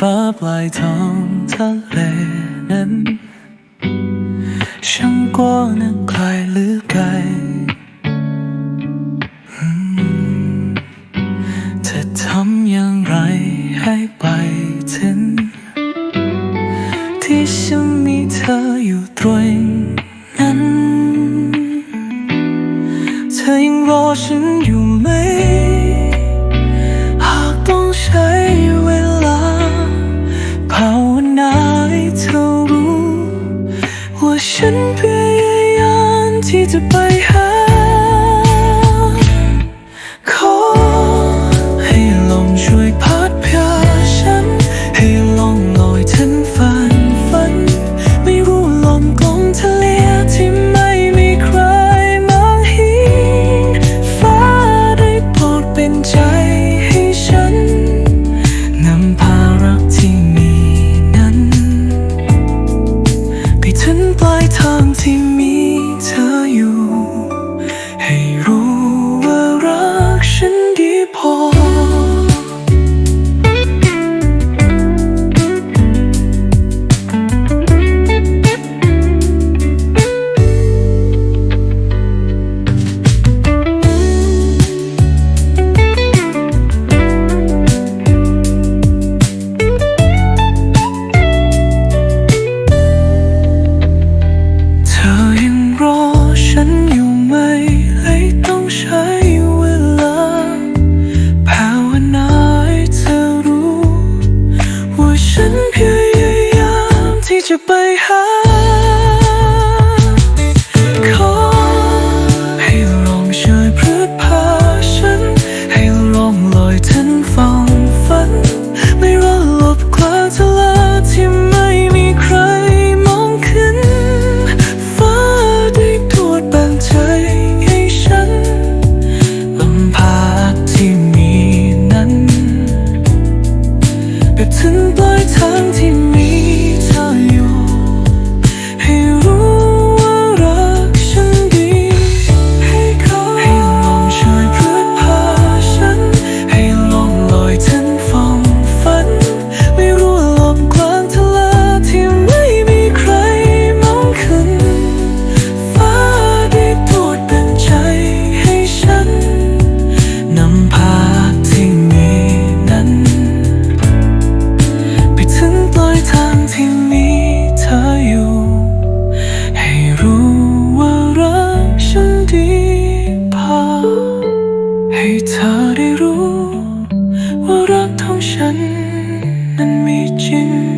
ปลายท้องทะเลนั้นช่างกว้างนักไกลหรือไกลอืมเธอทำอย่างไรให้ไปถึง ที่ฉันมีเธออยู่ตรงนั้น เธอยังรอฉัน ฉันพย ปลายทางที่มีเธออยู่ ให้รู้ว่ารักฉันดีพอ จะไปหา ขอให้ลองช่วยพรืดพาฉัน ให้ลองลอยถึงฝังฝัน ไม่รอหลบกลางทะเลที่ไม่มีใครมองขึ้น ฟ้าได้ตรวจแบ่งใจให้ฉันลำพาที่มีนั้นไปถึงปลายทางที่มี ฉันนั้นมีจริง